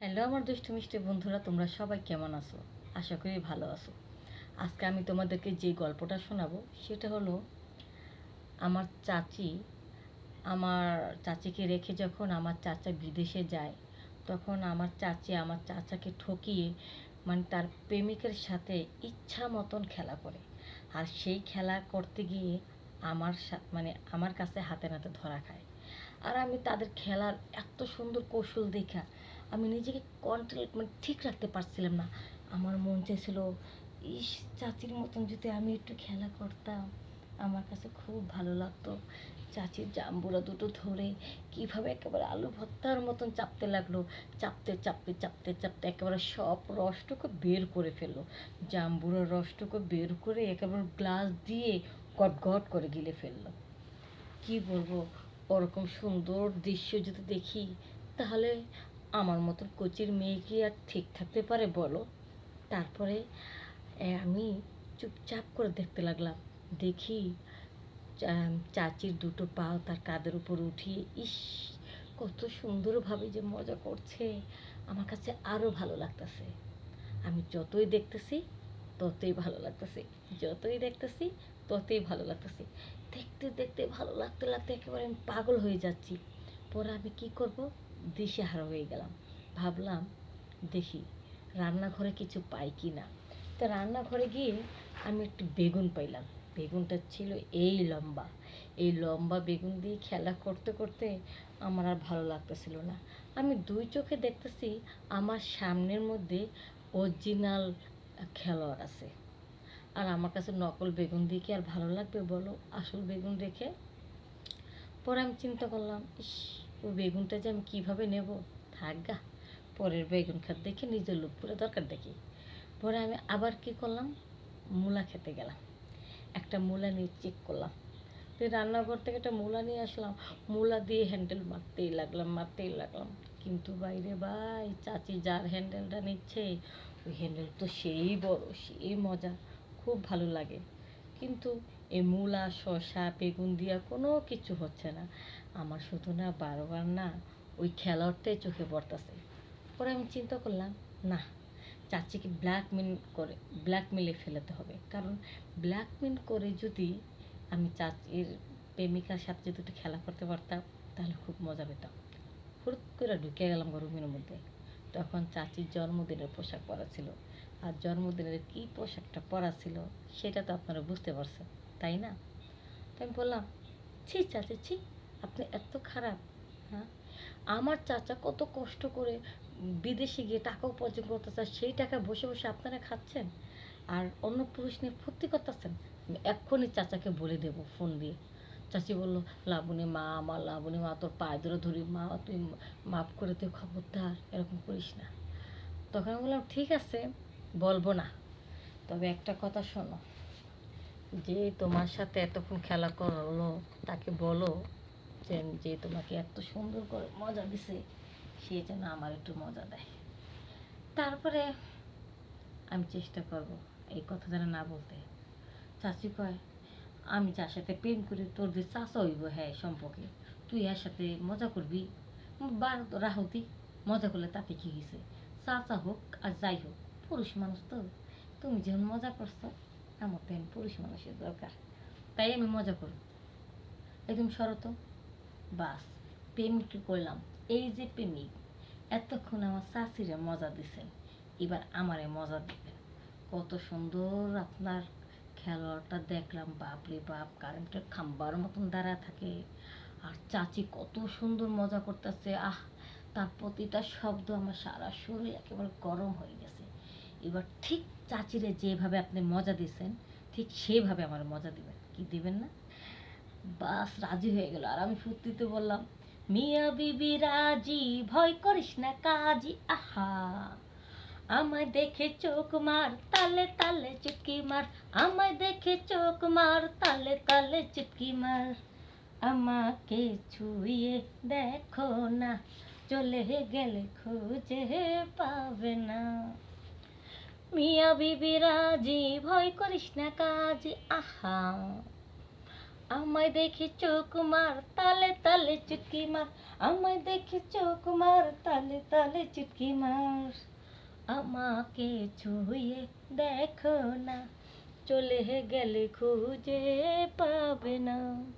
Hello আমার দুষ্টু মিষ্টি বন্ধুরা, তোমরা সবাই কেমন আছো? আশা করি ভালো আছো। আজকে আমি তোমাদেরকে যে গল্পটা শোনাবো, সেটা হলো আমার চাচি, আমার চাচিকে রেখে যখন আমার চাচা বিদেশে যায়, তখন আমার চাচি আমার চাচাকে ঠকিয়ে মানে তার প্রেমিকের সাথে ইচ্ছা মতন খেলা করে। আর সেই খেলা করতে গিয়ে আমার মানে আমার কাছে হাতে নাতে ধরা খায়। আর আমি তাদের খেলার এত সুন্দর কৌশল দেখা আমি নিজেকে কন্ট্রোল মানে ঠিক রাখতে পারছিলাম না। আমার মন চাইছিল, ইস, চাচির মতন যদি আমি একটু খেলা করতাম, আমার কাছে খুব ভালো লাগতো। চাচির জাম্বুরা দুটো ধরে কীভাবে একেবারে আলু ভর্তার মতন চাপতে লাগল। চাপতে চাপতে চাপতে চাপতে একেবারে সব রসটুকু বের করে ফেলল। জাম্বুরার রসটুকু বের করে একেবারে গ্লাস দিয়ে গট গট করে গিলে ফেলল। কি বলব? ওরকম সুন্দর দৃশ্য যদি দেখি, তাহলে আমার মতন কোচির মেয়ে কি আর ঠিক থাকতে পারে বলো? তারপরে আমি চুপচাপ করে দেখতে লাগলাম। দেখি চাচির দুটো পাও তার কাদের উপর উঠিয়ে, ইস, কত সুন্দরভাবে যে মজা করছে। আমার কাছে আরও ভালো লাগতেছে। আমি যতই দেখতেছি, ততই ভালো লাগতেছে। যতই দেখতেছি, ততই ভালো লাগতেছে। দেখতে দেখতে, ভালো লাগতে লাগতে একেবারে আমি পাগল হয়ে যাচ্ছি। পরে আমি কি করব? দিশেহারা হয়ে গেলাম। ভাবলাম, দেখি, রান্নাঘরে কিছু পাই কি না? তো রান্নাঘরে গিয়ে আমি একটু বেগুন পাইলাম। বেগুনটা ছিল এই লম্বা। এই লম্বা বেগুন দিয়ে খেলা করতে করতে আমার আর ভালো লাগতেছিল না। আমি দুই চোখে দেখতেছি আমার সামনের মধ্যে অরিজিনাল খেলোয়াড় আছে। আর আমার কাছে নকল বেগুন দিয়ে কি আর ভালো লাগবে বলো? আসল বেগুন রেখে পরে আমি চিন্তা করলাম, ইস ওই বেগুনটা যে আমি কীভাবে নেব? থাক গা, পরের বেগুন খাত দেখে নিজের লোক পুরো দরকার দেখি। পরে আমি আবার কি করলাম? মূলা খেতে গেলাম। একটা মূলা নিয়ে চেক করলাম। তো রান্নাঘর থেকে একটা মূলা নিয়ে আসলাম। মূলা দিয়ে হ্যান্ডেল মারতেই লাগলাম মারতেই লাগলাম। কিন্তু বাইরে ভাই, চাচি যার হ্যান্ডেলটা নিচ্ছে, ওই হ্যান্ডেল তো সেই বড়, সেই মজা। খুব ভালো লাগে। কিন্তু এই মূলা শসা, বেগুন দিয়া কোনো কিছু হচ্ছে না। আমার শুধু না বারবার না, ওই খেলোয়াড়টাই চোখে পড়তেছে। পরে আমি চিন্তা করলাম, না, চাচিকে ব্ল্যাকমেল করে ব্ল্যাকমেলে ফেলাতে হবে। কারণ ব্ল্যাকমেল করে যদি আমি চাচির প্রেমিকার সাথে যদি একটু খেলা করতে পারতাম, তাহলে খুব মজা পেতাম। হুট করে ঢুকে গেলাম গরমের মধ্যে। তখন চাচির জন্মদিনের পোশাক পরা ছিল। আর জন্মদিনের কী পোশাকটা পরা ছিল, সেটা তো আপনারা বুঝতে পারছেন। তাই না? তো আমি বললাম, ছি চাচা, ছি, আপনি এত খারাপ হ্যাঁ? আমার চাচা কত কষ্ট করে বিদেশে গিয়ে টাকা উপার্জন করতেছে, সেই টাকা বসে বসে আপনারা খাচ্ছেন? আর অন্য পুরুষ নিয়ে ফুর্তি করতেছেন? আমি এক্ষুনি চাচাকে বলে দেব ফোন দিয়ে। চাচি বলল, লাবণী মা, আমার লাবণী মা, তোর পায়ে ধরে ধরি, মা, তুই মাফ করে তুই খবরদার, এরকম করিস না। তখন আমি বললাম, ঠিক আছে, বলব না। তবে একটা কথা শোনো যে তোমার সাথে এতক্ষণ খেলা করল, তাকে বলো যে যে তোমাকে এত সুন্দর করে মজা দিছে, সে যেন আমার একটু মজা দেয়। তারপরে আমি চেষ্টা করব এই কথা যেন না বলতে। চাচি কয়, আমি যার সাথে প্রেম করি, তোর যে চাচা হইব হ্যাঁ সম্পর্কে। তুই এর সাথে মজা করবি? বা রাহতি, মজা করলে তাতে কি হয়েছে চাচা হোক আর যাই হোক, পুরুষ মানুষ তো। তুমি যখন মজা করছ আমার তেমন পুরুষ মানুষের দরকার। তাই আমি মজা করব। এই তুমি সরত বাস প্রেমিক করলাম? এই যে প্রেমিক, এতক্ষণ আমার চাচিরে মজা দিছেন। এবার আমারে মজা দিবেন। কত সুন্দর আপনার খেলোয়াড়টা দেখলাম, বাপরে বাপ কারেন্টের খাম্বার মতন দাঁড়া থাকে। আর চাচি কত সুন্দর মজা করতেছে। আহ, তার প্রতিটা শব্দ আমার সারা শরীর একেবারে গরম হয়ে গেছে। এবার ঠিক চাচিরে যেভাবে আপনি মজা দিয়েছেন, ঠিক সেভাবে আমার মজা দিবেন। কি দিবেন না? বাস, রাজি হয়ে গেল। আর আমি ফুর্তিতে বললাম, মিয়া বিবি, রাজি? ভয় করিস না কাজী? আহা! আমায় দেখে চোখ মার, তালে তালে চুটকি মার। আমায় দেখে চোখ মার, তালে তালে চুটকি মার। আমাকে ছুঁয়ে দেখো না, চলে গেলে খুঁজে পাবে না। মিয়া বিবি রাজি, ভয় করিস না কাজ, আহা। আমায় দেখি চোখ মার, তালে তালে চুটকি মার। আমায় দেখি চোখ মার, তালে তালে চুটকি মার। আমাকে ছুঁয়ে দেখো না, চলে গেলে খুঁজে পাবে না।